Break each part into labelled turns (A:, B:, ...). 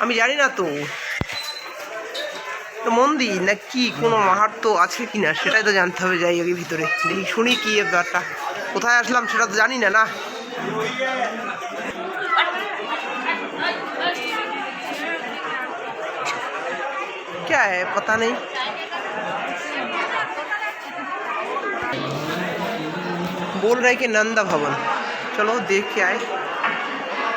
A: আমি জানি না তো তো মন্দির না কি কোনো মাহাত্ম আছে কি না সেটাই তো জানতে হবে যাই আগে ভিতরে দেখি শুনি কি এ ব্যাপারটা কোথায় আসলাম সেটা তো জানি না না क्या है पता नहीं बोल रहे कि नंदा भवन चलो देख के आए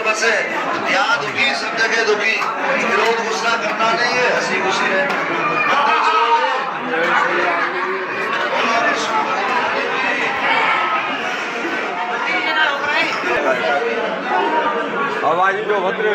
B: उनका घर बसे यहाँ दुखी सब जगह दुखी विरोध गुस्सा करना नहीं है हंसी खुशी है अंदर चलोगे
C: आवाज जो भद्रे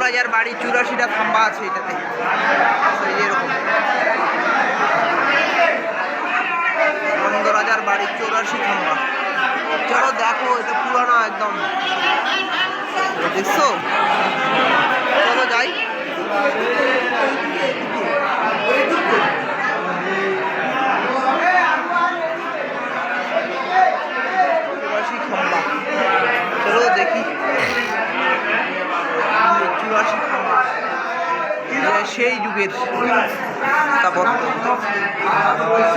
A: নন্দরাজার বাড়ি চুরাশিটা থাম্বা আছে এটাতে। যে এরকম। নন্দরাজার বাড়ি চৌরাশি থাম্বা। চলো দেখো, এটা পুরানো একদম। দেখছ? চলো যাই চুরাশি খাম্বা চলো দেখি চুরাশি খাম্বা এটা সেই যুগের স্থাপত্য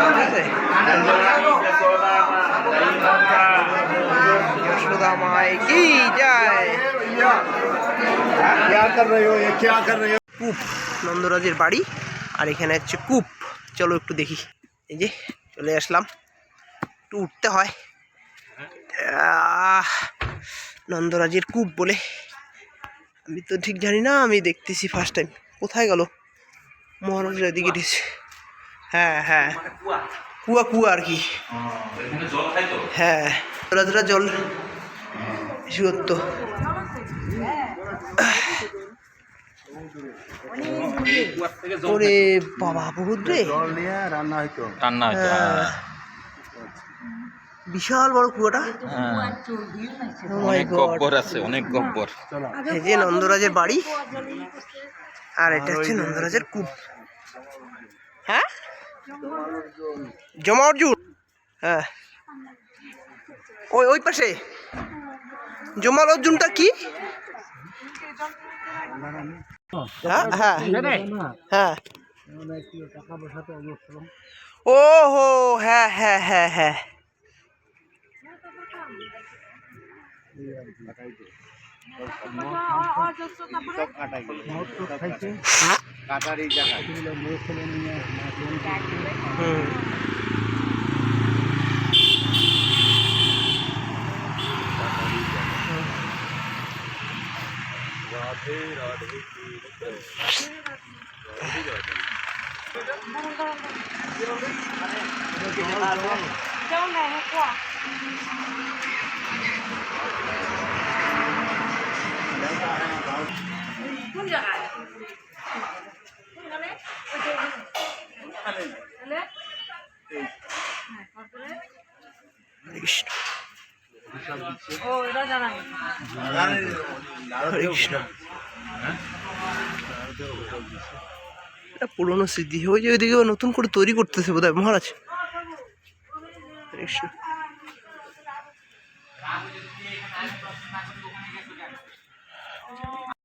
A: ঠিক আছে যশোদা মায় কি যায়
C: क्या कर रहे हो ये क्या कर रहे हो
A: কূপ নন্দরাজের বাড়ি আর এখানে হচ্ছে কূপ চলো একটু দেখি এই যে চলে আসলাম একটু উঠতে হয় আহ, নন্দরাজের কূপ বলে আমি তো ঠিক জানি না আমি দেখতেছি ফার্স্ট টাইম কোথায় গেল? মহারাজের এদিকে এসেছে হ্যাঁ হ্যাঁ। কুয়া। কুয়া আর কি। হ্যাঁ ধরা ধরা জল শুয়ত্ত ওরে বাবা বহুত রে।
C: রান্না হইতো।
D: রান্না হইতো
A: হ্যাঁ। বিশাল বড় কুয়াটা।
D: হ্যাঁ।
A: Oh
D: অনেক গব্বর আছে অনেক গব্বর।
A: এই যে নন্দরাজের বাড়ি। আর এটা হচ্ছে নন্দরাজের কূপ। হ্যাঁ? জমা অর্জুন। হ্যাঁ। ওই ওই পাশে। জমাল অর্জুনটা কি? হ্যাঁ হ্যাঁ। হ্যাঁ। ও হো হ্যাঁ হ্যাঁ হ্যাঁ হ্যাঁ।
C: কাটার এই জায়গায়
A: হুম
E: কোন জায়গায় কোনখানে হ্যাঁ,
A: এটা পুরোনো স্মৃতি। ওই যে ওইদিকে নতুন করে তৈরি করতেছে বোধহয়। মহারাজ। হরে কৃষ্ণ।